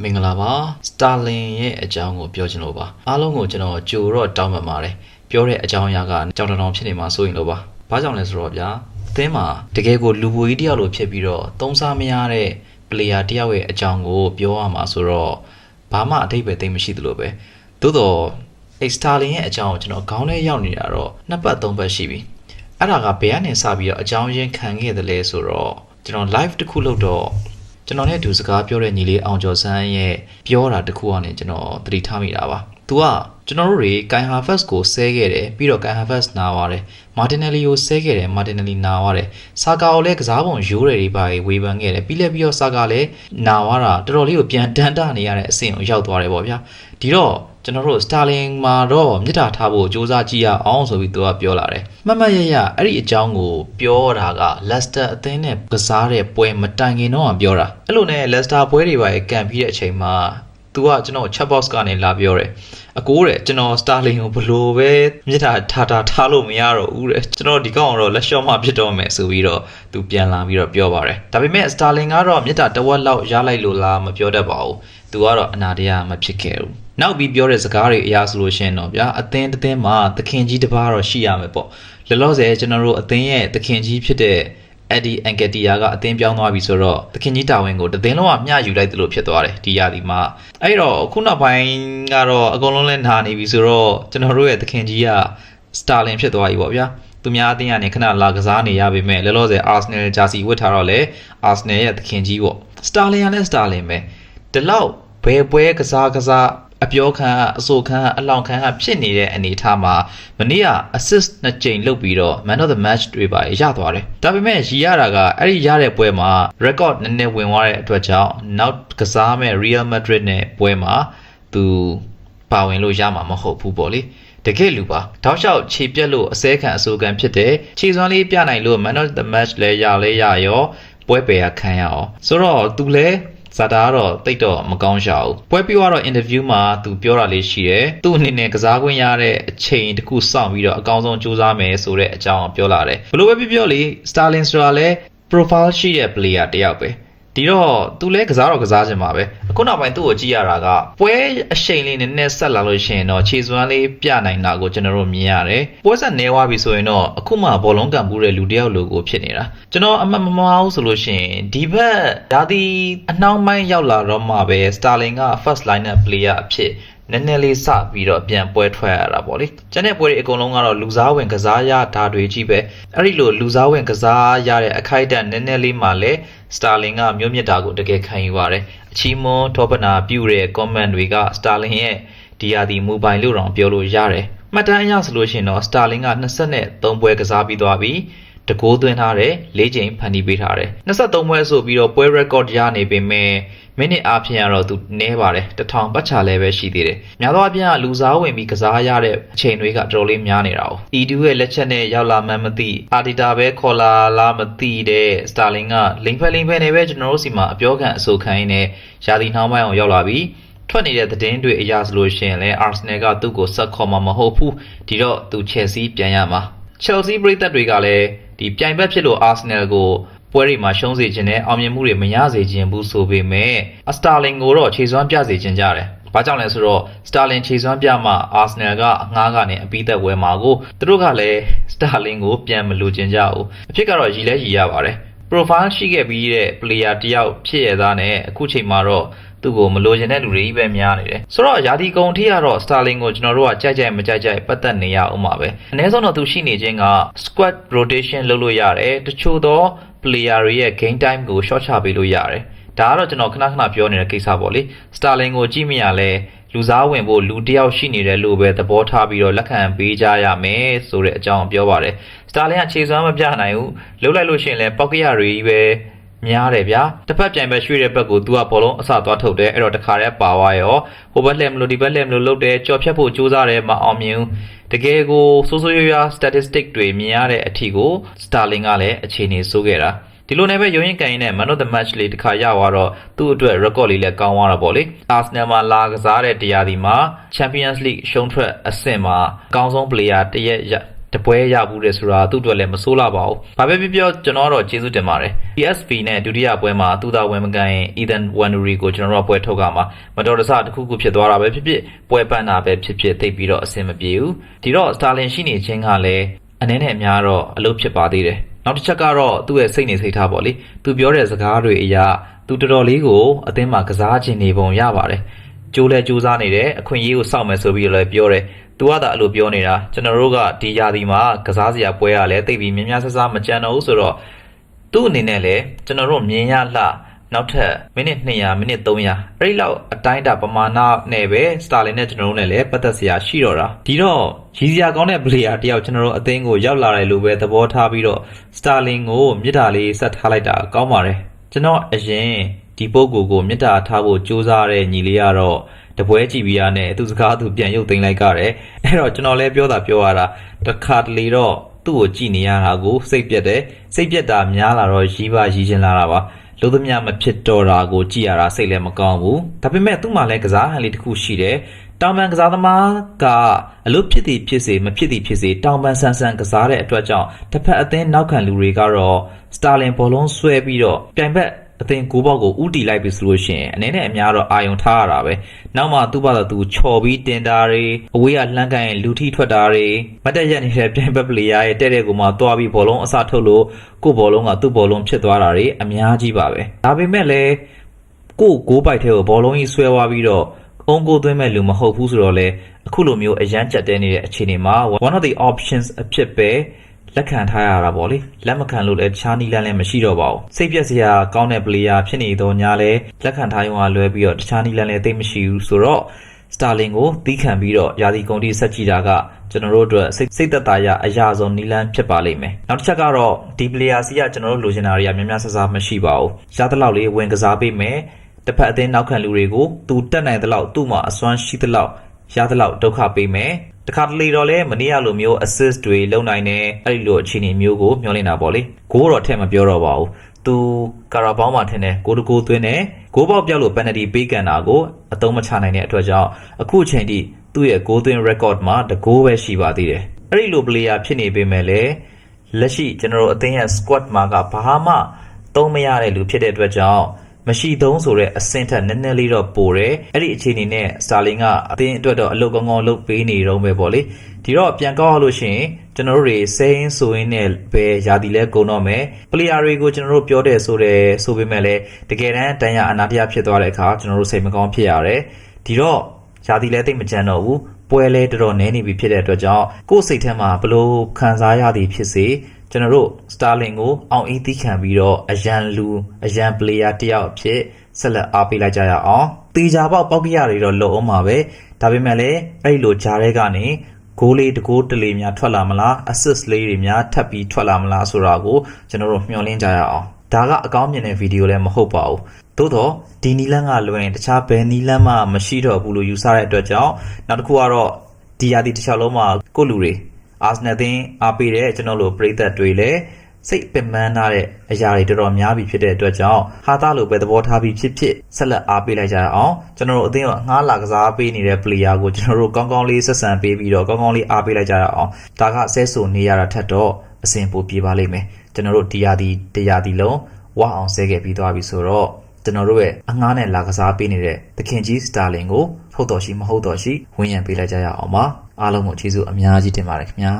မင်္ဂလာပါစတာလင်ရဲ့အကြောင်းကိုပြောချင်လို့ပါအားလုံးကိုကျွန်တော်ကြိုတော့တောင်းပန်ပါတယ်ပြောတဲ့အကြောင်းအရာကကြောင်တောင်တောင်ဖြစ်နေမှာစိုးရင်လို့ပါဘာကြောင့်လဲဆိုတော့ဗျာအသင်းမှာတကယ်ကိုလူပွေကြီးတယောက်လိုဖြစ်ပြီးတော့သုံးစားမရတဲ့ player တယောက်ရဲ့အကြောင်းကိုပြောရမှာဆိုတော့ဘာမှအထိပ္ပယ်သိမ်းမရှိသလိုပဲသို့တော့ Starlink ရဲ့အကြောင်းကိုကျွန်တော်ခေါင်းထဲရောက်နေတာတော့နှစ်ပတ်သုံးပတ်ရှိပြီအဲ့ဒါကဘယ်ကနေစပြီးတော့အကြောင်းရင်းခံခဲ့တယ်လဲဆိုတော့ကျွန်တော် live တစ်ခုလုပ်တော့ ကျွန်တော်နဲ့အတူစကားပြောတဲ့ညီလေးအောင်ကျော်စန်းရဲ့ပြောတာတစ်ခုကနေကျွန်တော်သတိထားမိတာပါ။ तू ကကျွန်တော်တို့တွေ Kai Harvest ကိုဆဲခဲ့တယ်ပြီးတော့ Kai Harvest နာသွားတယ်။ Martinelli ကိုဆဲခဲ့တယ် Martinelli နာသွားတယ်။ Saka ကိုလည်းကစားပုံရိုးတယ်တွေပါဝေဖန်ခဲ့တယ်ပြီးလည်းပြီးတော့ Saka လည်းနာသွားတာတော်တော်လေးကိုပြန်တန်းတနေရတဲ့အဆင့်ကိုရောက်သွားတယ်ပေါ့ဗျာ။ဒီတော့ ကျွန်တော်တို့ Starling မှာတော့မြစ်တာထားဖို့စ조사ကြည့်ရအောင်ဆိုပြီးသူကပြောလာတယ်။မှတ်မှတ်ရရအဲ့ဒီအကြောင်းကိုပြောတာက Leicester အသင်းနဲ့ကစားတဲ့ပွဲမတိုင်ခင်တော့ပြောတာ။အဲ့လိုနဲ့ Leicester ပွဲတွေပါကန်ပြီးတဲ့အချိန်မှာ သူကကျွန်တော် chat box ကနေလာပြောတယ်အကိုတဲ့ကျွန်တော် Starling ကိုဘလို့ပဲမြစ်တာထားထားထားလို့မရတော့ဘူးတဲ့ကျွန်တော်ဒီကောင်ကတော့လက်လျှော့မှဖြစ်တော့မယ်ဆိုပြီးတော့သူပြန်လာပြီးတော့ပြောပါတယ်ဒါပေမဲ့ Starling ကတော့မြစ်တာတစ်ဝက်လောက်ရလိုက်လို့လားမပြောတတ်ပါဘူးသူကတော့အနာတရားမဖြစ်ခဲ့ဘူးနောက်ပြီးပြောတဲ့စကားတွေအရာဆိုလို့ရှိရင်တော့ဗျာအသင်းတစ်သင်းမှာသခင်ကြီးတစ်ပါးတော့ရှိရမယ်ပေါ့လောလောဆယ်ကျွန်တော်တို့အသင်းရဲ့သခင်ကြီးဖြစ်တဲ့ အဲ့ဒီအန်ကတီယာကအသင်းပြောင်းသွားပြီဆိုတော့သခင်ကြီးတာဝန်ကိုတသင်းလုံးကမျှယူလိုက်သလိုဖြစ်သွားတယ်ဒီရာသီမှာအဲ့တော့ခုနောက်ပိုင်းကတော့အကုန်လုံးလဲနာနေပြီဆိုတော့ကျွန်တော်တို့ရဲ့သခင်ကြီးကစတာလင်ဖြစ်သွားပြီပေါ့ဗျာသူများအသင်းကနေခဏလာကစားနေရပေမဲ့လောလောဆယ်အာဆနယ်ဂျာစီဝတ်ထားတော့လေအာဆနယ်ရဲ့သခင်ကြီးပေါ့စတာလင်ကလည်းစတာလင်ပဲဒီလောက်ဘယ်ပွဲကစားကစား အပြောခံအဆိုခံအလောင်ခံဖြစ်နေတဲ့အနေအထားမှာမနေ့က assist နှစ်ကြိမ်လုပ်ပြီးတော့ man of the match တွေပါရသွားတယ်။ဒါပေမဲ့ရီရတာကအဲ့ဒီရတဲ့ပွဲမှာ record နည်းနည်းဝင်သွားတဲ့အတွက်ကြောင့်နောက်ကစားမဲ့ Real Madrid နဲ့ပွဲမှာသူပါဝင်လို့ရမှာမဟုတ်ဘူးပေါ့လေ။တကယ်လူပါတောက်လျှောက်ခြေပြက်လို့အစဲခံအဆိုခံဖြစ်တယ်ခြေစွမ်းလေးပြနိုင်လို့ man of the match လဲရလဲရရောပွဲပယ်ရခံရအောင်ဆိုတော့သူလဲ ဇာတာကတော့တိတ်တော့မကောင်းရှာဘူးပွဲပြီးတော့ interview မှာသူပြောတာလေးရှိတယ်သူ့အနေနဲ့ကစားခွင့်ရတဲ့အချိန်တစ်ခုစောင့်ပြီးတော့အကောင်းဆုံးစူးစမ်းမယ်ဆိုတဲ့အကြောင်းပြောလာတယ်ဘယ်လိုပဲပြောပြောလေ Starling ဆိုတာလဲ profile ရှိတဲ့ player တစ်ယောက်ပဲ ဒီတော့သူလဲကစားတော့ကစားချင်ပါပဲအခုနောက်ပိုင်းသူ့ကိုကြည့်ရတာကပွဲအရှိန်လေးနည်းနည်းဆက်လာလို့ရှိရင်တော့ခြေစွမ်းလေးပြနိုင်တာကိုကျွန်တော်တို့မြင်ရတယ်ပွဲဆက်နေသွားပြီဆိုရင်တော့အခုမှဘောလုံးကန်ပူးတဲ့လူတစ်ယောက်လိုကိုဖြစ်နေတာကျွန်တော်အမှတ်မမှားဘူးဆိုလို့ရှိရင်ဒီဘက်ဒါဒီအနှောင်းပိုင်းရောက်လာတော့မှပဲ Starling က first lineup player အဖြစ် နည်းနည်းလေးစပြီးတော့ပြန်ပွဲထွက်ရတာပေါ့လေ။ကျန်တဲ့ပွဲတွေအကုန်လုံးကတော့လူစားဝင်ကစားရတာတွေကြီးပဲ။အဲ့ဒီလိုလူစားဝင်ကစားရတဲ့အခိုက်အတန့်နည်းနည်းလေးမှလည်း Starling ကမျိုးမြတ်တာကိုတကယ်ခံယူရတယ်။အချီးမွန်းထောပနာပြုတဲ့ comment တွေက Starling ရဲ့ဒီယာဒီမူပိုင်လို့တောင်ပြောလို့ရတယ်။မှတ်တမ်းအရဆိုလို့ရှိရင်တော့ Starling က23ပွဲကစားပြီးသွားပြီ။ တကိုးသွင်းထားတယ်၄ချိန်ဖန်တီးပေးထားတယ်23ပွဲဆိုပြီးတော့ပွဲ record ရနေပေမဲ့မိနစ်အားဖြင့်ကတော့သူနည်းပါတယ်တထောင်ပတ်ချာလည်းပဲရှိသေးတယ်များသောအားဖြင့်လူစားဝင်ပြီးကစားရတဲ့အချိန်တွေကတော်တော်လေးများနေတာ哦 E2 ရဲ့လက်ချက်နဲ့ရောက်လာမှန်းမသိအာဒီတာပဲခေါ်လာလားမသိတဲ့စတာလင်ကလိန်ဖက်လိန်ဖက်နေပဲကျွန်တော်တို့စီမှာအပြောခံအဆိုခံရင်းနဲ့ယာတီနှောင်းပိုင်းအောင်ရောက်လာပြီးထွက်နေတဲ့သတင်းတွေအရာဆိုလို့ရှိရင်လည်း Arsenal ကသူ့ကိုဆက်ခေါ်မှာမဟုတ်ဘူးဒီတော့သူ Chelsea ပြန်ရမှာ Chelsea ပရိသတ်တွေကလည်း ဒီပြိုင်ဘက်ဖြစ်လို့ Arsenal ကိုပွဲတွေမှာရှုံးစေခြင်းနဲ့အောင်မြင်မှုတွေမရစေခြင်းဘူးဆိုပေမဲ့အစတာလင်ကိုတော့ခြေစွမ်းပြစေခြင်းကြတယ်။ဘာကြောင့်လဲဆိုတော့စတာလင်ခြေစွမ်းပြမှအာဆနယ်ကအငှားကနေအပြီးသက်ဝဲမှာကိုသူတို့ကလည်းစတာလင်ကိုပြန်မလိုချင်ကြဘူး။အဖြစ်ကတော့ရည်လဲရည်ရပါတယ်။ profile ရှိခဲ့ပြီးတဲ့ player တယောက်ဖြစ်ရသားနဲ့အခုချိန်မှာတော့ သူ့ကိုမလိုချင်တဲ့လူတွေကြီးပဲများနေတယ်ဆိုတော့ယာဒီကုံထိကတော့ Starling ကိုကျွန်တော်တို့ကကြိုက်ကြိုက်မကြိုက်ကြိုက်ပတ်သက်နေရအောင်ပါပဲအနည်းဆုံးတော့သူရှိနေခြင်းက squad rotation လုပ်လို့ရတယ်တချို့သော player တွေရဲ့ game time ကို short ချပေးလို့ရတယ်ဒါကတော့ကျွန်တော်ခဏခဏပြောနေတဲ့ကိစ္စပေါ့လေ Starling ကိုကြည့်မရလဲလူစားဝင်ဖို့လူတစ်ယောက်ရှိနေတယ်လို့ပဲသဘောထားပြီးတော့လက်ခံပေးကြရမယ်ဆိုတဲ့အကြောင်းပြောပါတယ်။ Starling ကခြေစွမ်းမပြနိုင်ဘူး။လှုပ်လိုက်လို့ရှိရင်လည်းပောက်ကရတွေကြီးပဲ များတယ်ဗျာ။တစ်ဖက်ပြိုင်ဘက်ရွှေ့တဲ့ဘက်ကို तू ကဘောလုံးအစသွားထုတ်တယ်။အဲ့တော့တခါတည်းပါသွားရော။ဟိုဘက်လှည့်မလို့ဒီဘက်လှည့်မလို့လှုပ်တယ်ကြော်ဖြတ်ဖို့ကြိုးစားတယ်မအောင်မြင်ဘူး။တကယ်ကိုစိုးစိုးရွားရွား statistic တွေမြင်ရတဲ့အထီကို Starling ကလည်းအခြေအနေစိုးခဲ့တာ။ဒီလိုနဲ့ပဲရုံရင်ကန်ရင်နဲ့ man of the match လေးတစ်ခါရသွားတော့သူ့အတွက် record လေးလည်းကောင်းသွားတာပေါ့လေ Arsenal မှာလာကစားတဲ့တရားဒီမှာ Champions League ရှုံးထွက်အဆင့်မှာအကောင်းဆုံး player တရက်ရ တပွဲရဘူးတဲ့ဆိုတာသူ့အတွက်လည်းမဆိုးလာပါဘူး။ဘာပဲပြောပြောကျွန်တော်ကတော့ကျေးဇူးတင်ပါတယ်။ PSV နဲ့ဒုတိယပွဲမှာသူသာဝင်မကန်ရင် Ethan Wanuri ကိုကျွန်တော်တို့ကပွဲထုတ်ကမှာမတော်တဆတစ်ခုခုဖြစ်သွားတာပဲဖြစ်ဖြစ်ပွဲပန်းတာပဲဖြစ်ဖြစ်သိပ်ပြီးတော့အဆင်မပြေဘူး။ဒီတော့ Starlin ရှိနေခြင်းကလည်းအနေနဲ့အများတော့အလုပ်ဖြစ်ပါသေးတယ်။နောက်တစ်ချက်ကတော့သူ့ရဲ့စိတ်နေစိတ်ထားပေါ့လေ။သူပြောတဲ့စကားတွေအရာသူတော်တော်လေးကိုအသင်းမှာကစားခြင်းနေပုံရပါတယ်။ကြိုးလဲကြိုးစားနေတယ်အခွင့်အရေးကိုစောင့်မယ်ဆိုပြီးတော့လည်းပြောတယ်။ तू ကသာအဲ့လိုပြောနေတာကျွန်တော်တို့ကဒီယာဒီမှာကစားစရာပွဲရလဲတိတ်ပြီးမြများဆဆမကြံတော့ဘူးဆိုတော့သူ့အနေနဲ့လည်းကျွန်တော်တို့မြင်ရလှနောက်ထပ်မိနစ်200မိနစ်300အဲ့ဒီလောက်အတိုင်းအတာပမာဏနဲ့ပဲစတာလင်နဲ့ကျွန်တော်တို့နဲ့လည်းပတ်သက်စရာရှိတော့တာဒီတော့ရည်စရာကောင်းတဲ့ပလေယာတယောက်ကျွန်တော်တို့အသင်းကိုရောက်လာတယ်လို့ပဲသဘောထားပြီးတော့စတာလင်ကိုမြစ်တာလေးဆက်ထားလိုက်တာကောင်းပါတယ်ကျွန်တော်အရင်ဒီပုဂ္ဂိုလ်ကိုမြစ်တာထားဖို့ကြိုးစားတဲ့ညီလေးကတော့တ ပွဲကြည့်ပြီးရနဲ့သူစကားသူပြန်ရုပ်သိမ်းလိုက်ကြတယ်အဲ့တော့ကျွန်တော်လည်းပြောတာပြောရတာတစ်ခါတလေတော့သူ့ကိုကြည့်နေရတာကိုစိတ်ပြက်တယ်စိတ်ပြက်တာများလာတော့ရီးပါရီးချင်းလာတာပါလို့သမျှမဖြစ်တော့တာကိုကြည့်ရတာစိတ်လည်းမကောင်းဘူးဒါပေမဲ့သူ့မှာလည်းကစားဟန်လေးတစ်ခုရှိတယ်တောင်ပန်ကစားသမားကအလုပ်ဖြစ်သည်ဖြစ်စေမဖြစ်သည်ဖြစ်စေတောင်ပန်ဆန်ဆန်ကစားတဲ့အတွက်ကြောင့်တစ်ဖက်အသင်းနောက်ခံလူတွေကတော့စတာလင်ဘောလုံးဆွဲပြီးတော့ပြိုင်ဘက် အသင်ကိုဘောက်ကိုဥတီလိုက်ပြီဆိုလို့ရှိရင်အနေနဲ့အများတော့အာယုံထားရတာပဲနောက်မှသူ့ဘာသာသူချော်ပြီးတင်တာတွေအဝေးကလှမ်းကန်ရင်လူထိထွက်တာတွေမတ်တက်ရက်နေတဲ့ပြိုင်ဘက်ပလေယာရဲ့တဲ့တဲ့ကိုမှသွားပြီးဘောလုံးအစထုတ်လို့ကို့ဘောလုံးကသူ့ဘောလုံးဖြစ်သွားတာတွေအများကြီးပါပဲဒါပေမဲ့လည်းကို့ကိုးပိုက်ထဲကိုဘောလုံးကြီးဆွဲသွားပြီးတော့အုံကိုသွင်းမဲ့လူမဟုတ်ဘူးဆိုတော့လေအခုလိုမျိုးအရန်ကြက်တဲနေတဲ့အခြေအနေမှာ one of the options အဖြစ်ပဲ လက်ခံထားရတာပေါ့လေလက်မခံလို့လည်းတခြားနီးလန်းလည်းမရှိတော့ပါဘူးစိတ်ပြက်စရာကောင်းတဲ့ player ဖြစ်နေတော့ညာလဲလက်ခံထားရုံကလွဲပြီးတော့တခြားနီးလန်းလည်းသိပ်မရှိဘူးဆိုတော့ Starling ကိုသီးခံပြီးတော့ယာဒီကုန်တီဆက်ကြည့်တာကကျွန်တော်တို့အတွက်စိတ်စိတ်သက်သာရအရာဆုံးနီလန်းဖြစ်ပါလိမ့်မယ်နောက်တစ်ချက်ကတော့ဒီ player စီကကျွန်တော်တို့လိုချင်တာတွေကများများဆဆမရှိပါဘူးရသလောက်လေးဝင်ကစားပေးမယ်တစ်ဖက်အသင်းနောက်ခံလူတွေကိုသူတက်နိုင်သလောက်သူ့မှာအစွမ်းရှိသလောက်ရသလောက်ဒုက္ခပေးမယ် တခါတလေတော့လဲမနေ့ကလိုမျိုး assist တွေလုပ်နိုင်တယ်အဲ့ဒီလိုအခြေအနေမျိုးကိုမျှော်လင့်တာပေါ့လေဂိုးတော့ထည့်မပြောတော့ပါဘူးသူကာရာဘောင်းမှာထင်တယ်ကိုတကိုသွင်းတယ်ဂိုးပေါက်ပြောက်လို့ penalty ပေးကန်တာကိုအသုံးမချနိုင်တဲ့အတွက်ကြောင့်အခုအချိန်ထိသူ့ရဲ့ဂိုးသွင်း record မှာတကိုးပဲရှိပါသေးတယ်အဲ့ဒီလို player ဖြစ်နေပေမဲ့လည်းလက်ရှိကျွန်တော်တို့အသင်းရဲ့ squad မှာကဘာမှသုံးမရတဲ့လူဖြစ်တဲ့အတွက်ကြောင့် မရှိသုံးဆိုတဲ့အဆင့်ထက်နည်းနည်းလေးတော့ပိုတယ်အဲ့ဒီအခြေအနေနဲ့စတာလင်ကအသင်းအတွက်တော့အလုပ်ကောင်းကောင်းလုပ်ပေးနေတော့ပဲပေါ့လေဒီတော့ပြန်ကောက်လို့ရှိရင်ကျွန်တော်တို့တွေစိမ့်ဆိုရင်းနဲ့ပဲယာတီလဲကုန်တော့မယ်ပလေယာတွေကိုကျွန်တော်တို့ပြောတယ်ဆိုတယ်ဆိုပေမဲ့လည်းတကယ်တမ်းတန်ရအနာတရားဖြစ်သွားတဲ့အခါကျွန်တော်တို့စိတ်မကောင်းဖြစ်ရတယ်ဒီတော့ယာတီလဲသိမ့်မကြမ်းတော့ဘူးပွဲလဲတော်တော်နည်းနေပြီဖြစ်တဲ့အတွက်ကြောင့်ကိုယ့်စိတ်ထဲမှာဘလို့ခံစားရသည်ဖြစ်စေ ကျွန်တော်တို့ Starling ကိုအောင်အေးသီးခံပြီးတော့အရန်လူအရန် player တယောက်အဖြစ်ဆက်လက်အားပေးလိုက်ကြရအောင်တေချာပေါက်ပေါက်ပြရတွေတော့လုံအောင်ပါပဲဒါပေမဲ့လည်းအဲ့ဒီလိုဂျားရဲကနေဂိုးလေးတကိုးတလေများထွက်လာမလား assist လေးတွေများထပ်ပြီးထွက်လာမလားဆိုတာကိုကျွန်တော်တို့မျှော်လင့်ကြရအောင်ဒါကအကောင်းမြင်တဲ့ဗီဒီယိုလည်းမဟုတ်ပါဘူးသို့တော့ဒီနီလန်းကလွင်တခြားဘယ်နီလန်းမှမရှိတော့ဘူးလို့ယူဆတဲ့အတွက်ကြောင့်နောက်တစ်ခုကတော့ဒီယာတီတစ်ခြားလုံးမှာကိုလူတွေ အာဆနယ်သင်းအားပေးတဲ့ကျွန်တော်တို့ပရိသတ်တွေလည်းစိတ်ပင်ပန်းထားတဲ့အရာတွေတော်တော်များပြီဖြစ်တဲ့အတွက်ကြောင့်ဟာတာလိုပဲသဘောထားပြီးဖြစ်ဖြစ်ဆက်လက်အားပေးလိုက်ကြရအောင်ကျွန်တော်တို့အသင်းကငှားလာကစားပေးနေတဲ့ player ကိုကျွန်တော်တို့ကောင်းကောင်းလေးဆက်ဆံပေးပြီးတော့ကောင်းကောင်းလေးအားပေးလိုက်ကြရအောင်ဒါကဆဲဆိုနေရတာထက်တော့အဆင်ပိုပြေပါလိမ့်မယ်ကျွန်တော်တို့တရားဒီတရားဒီလုံးဝအောင်ဆဲခဲ့ပြီးသွားပြီဆိုတော့ကျွန်တော်တို့ရဲ့အငားနဲ့လာကစားပေးနေတဲ့သခင်ကြီးစတာလင်ကိုဟုတ်တော်ရှိမဟုတ်တော်ရှိဝန်းရံပေးလိုက်ကြရအောင်ပါ အားလုံးကိုကျေးဇူးအများကြီးတင်ပါတယ်ခင်ဗျာ